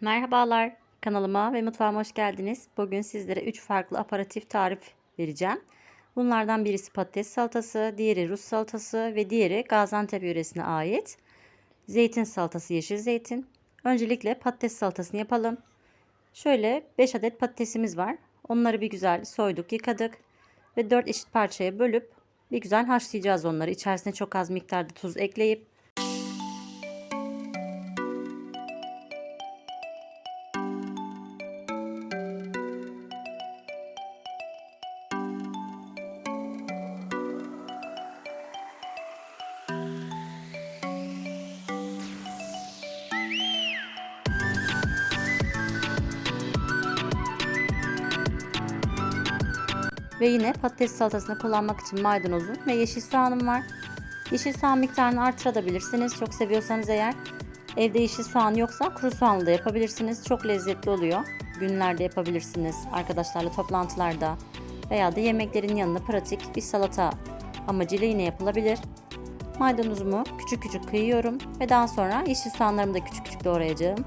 Merhabalar, kanalıma ve mutfağıma hoş geldiniz. Bugün sizlere 3 farklı aparatif tarif vereceğim. Bunlardan birisi patates salatası, diğeri Rus salatası ve diğeri Gaziantep yöresine ait. Zeytin salatası, yeşil zeytin. Öncelikle patates salatasını yapalım. Şöyle 5 adet patatesimiz var. Onları bir güzel soyduk, yıkadık ve 4 eşit parçaya bölüp bir güzel haşlayacağız onları. İçerisine çok az miktarda tuz ekleyip Ve yine patates salatasını kullanmak için maydanozum ve yeşil soğanım var. Yeşil soğan miktarını artırabilirsiniz. Çok seviyorsanız eğer. Evde yeşil soğan yoksa kuru soğanlı da yapabilirsiniz. Çok lezzetli oluyor. Günlerde yapabilirsiniz. Arkadaşlarla toplantılarda veya da yemeklerin yanına pratik bir salata amacıyla yine yapılabilir. Maydanozumu küçük küçük kıyıyorum ve daha sonra yeşil soğanlarımı da küçük küçük doğrayacağım.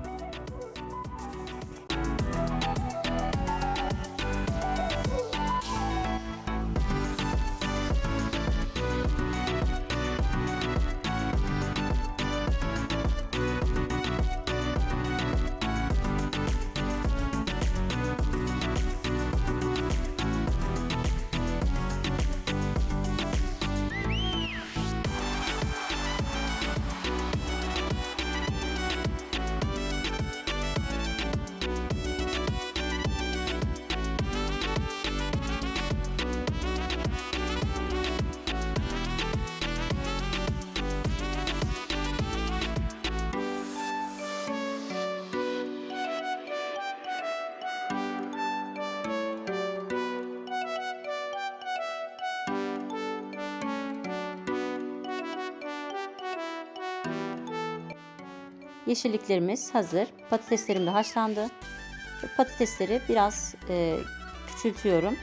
Yeşilliklerimiz hazır. Patateslerim de haşlandı. Patatesleri biraz e, küçültüyorum.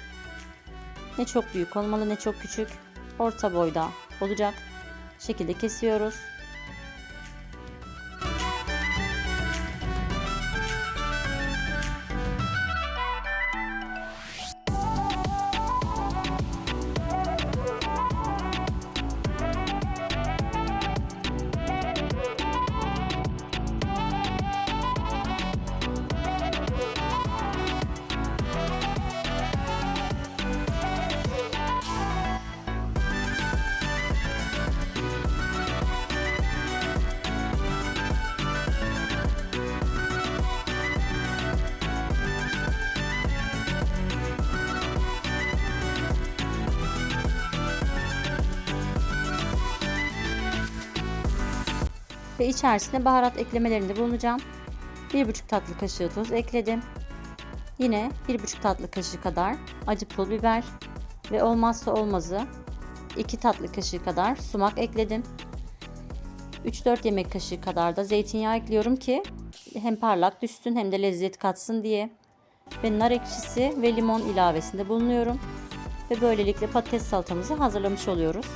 Ne çok büyük olmalı ne çok küçük. Orta boyda olacak şekilde kesiyoruz. Ve içerisine baharat eklemelerinde bulunacağım. 1,5 tatlı kaşığı tuz ekledim. Yine 1,5 tatlı kaşığı kadar acı pul biber ve olmazsa olmazı 2 tatlı kaşığı kadar sumak ekledim. 3-4 yemek kaşığı kadar da zeytinyağı ekliyorum ki hem parlak düşsün hem de lezzet katsın diye. Ve nar ekşisi ve limon ilavesinde bulunuyorum. Ve böylelikle patates salatamızı hazırlamış oluyoruz.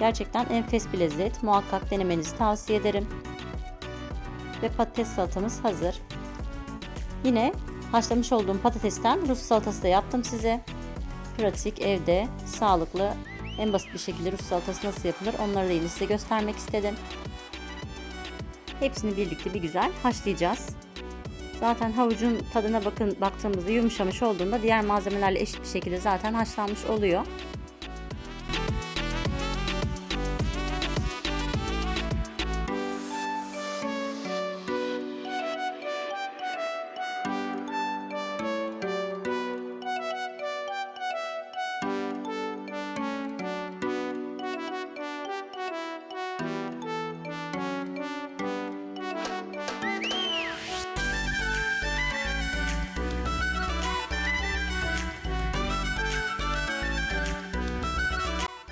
Gerçekten enfes bir lezzet. Muhakkak denemenizi tavsiye ederim. Ve patates salatamız hazır. Yine haşlamış olduğum patatesten Rus salatası da yaptım size. Pratik, evde, sağlıklı, en basit bir şekilde Rus salatası nasıl yapılır onları da yine size göstermek istedim. Hepsini birlikte bir güzel haşlayacağız. Zaten havucun tadına bakın baktığımızda yumuşamış olduğunda diğer malzemelerle eşit bir şekilde zaten haşlanmış oluyor.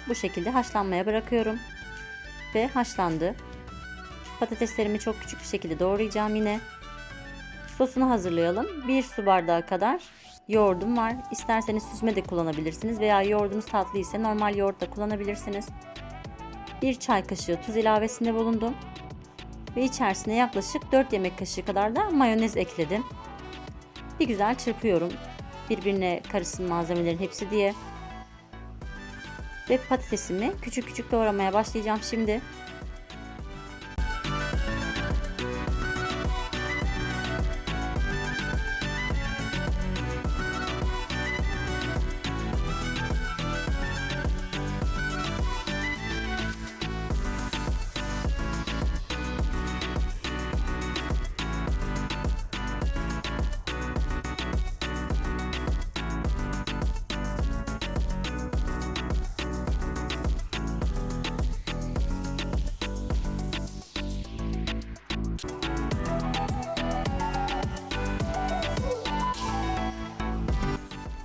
Bu şekilde haşlanmaya bırakıyorum. Ve haşlandı. Patateslerimi çok küçük bir şekilde doğrayacağım yine. Sosunu hazırlayalım. 1 su bardağı kadar yoğurdum var. İsterseniz süzme de kullanabilirsiniz veya yoğurdunuz tatlı ise normal yoğurt da kullanabilirsiniz. 1 çay kaşığı tuz ilavesinde bulundum. Ve içerisine yaklaşık 4 yemek kaşığı kadar da mayonez ekledim. Bir güzel çırpıyorum. Birbirine karışsın malzemelerin hepsi diye. Ve patatesimi küçük küçük doğramaya başlayacağım şimdi.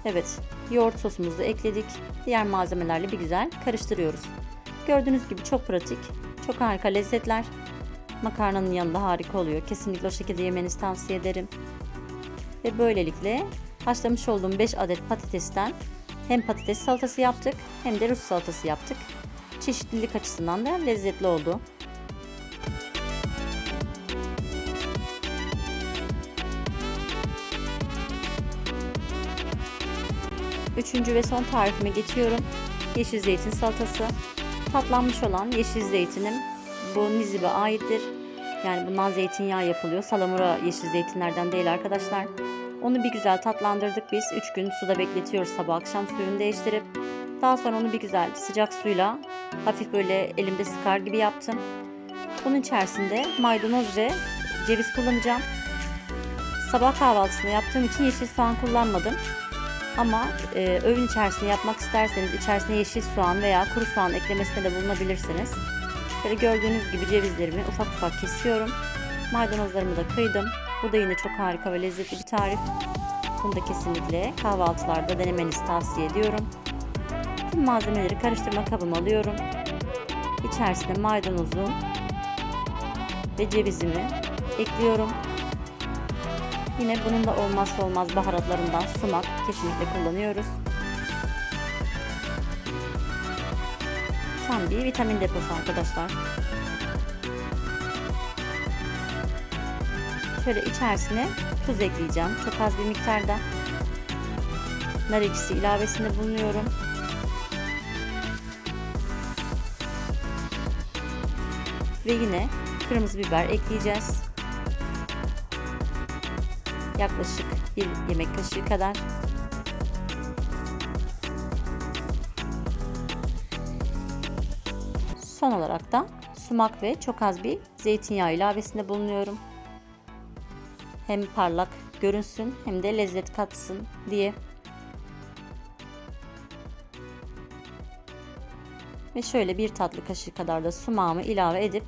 Evet, yoğurt sosumuzu da ekledik. Diğer malzemelerle bir güzel karıştırıyoruz. Gördüğünüz gibi çok pratik, çok harika lezzetler. Makarnanın yanında harika oluyor. Kesinlikle o şekilde yemenizi tavsiye ederim. Ve böylelikle haşlamış olduğum 5 adet patatesten hem patates salatası yaptık hem de Rus salatası yaptık. Çeşitlilik açısından da lezzetli oldu. Üçüncü ve son tarifime geçiyorum. Yeşil zeytin salatası. Tatlanmış olan yeşil zeytinim bu Nizip'e aittir. Yani bundan zeytinyağı yapılıyor. Salamura yeşil zeytinlerden değil arkadaşlar. Onu bir güzel tatlandırdık biz. 3 gün suda bekletiyoruz sabah akşam suyunu değiştirip. Daha sonra onu bir güzel sıcak suyla hafif böyle elimde sıkar gibi yaptım. Bunun içerisinde maydanoz ve ceviz kullanacağım. Sabah kahvaltısını yaptığım için yeşil soğan kullanmadım. Ama e, öğün içerisinde yapmak isterseniz içerisine yeşil soğan veya kuru soğan eklemesine de bulunabilirsiniz. Böyle gördüğünüz gibi cevizlerimi ufak ufak kesiyorum. Maydanozlarımı da kıydım. Bu da yine çok harika ve lezzetli bir tarif. Bunu da kesinlikle kahvaltılarda denemenizi tavsiye ediyorum. Tüm malzemeleri karıştırma kabıma alıyorum. İçerisine maydanozu ve cevizimi ekliyorum. Yine bunun da olmazsa olmaz baharatlarından sumak kesinlikle kullanıyoruz. Tam bir vitamin deposu arkadaşlar. Şöyle içerisine tuz ekleyeceğim. Çok az bir miktarda. Nar ekşisi ilavesinde bulunuyorum. Ve yine kırmızı biber ekleyeceğiz. Yaklaşık bir yemek kaşığı kadar. Son olarak da sumak ve çok az bir zeytinyağı ilavesinde bulunuyorum. Hem parlak görünsün hem de lezzet katsın diye. Ve şöyle bir tatlı kaşığı kadar da sumağımı ilave edip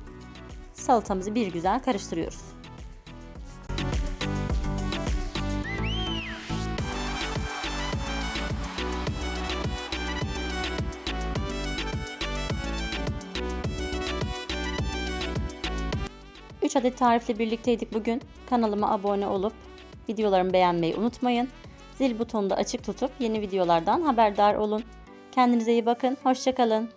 salatamızı bir güzel karıştırıyoruz. Üç adet tarifle birlikteydik bugün. Kanalıma abone olup videolarımı beğenmeyi unutmayın. Zil butonunu da açık tutup yeni videolardan haberdar olun. Kendinize iyi bakın. Hoşçakalın.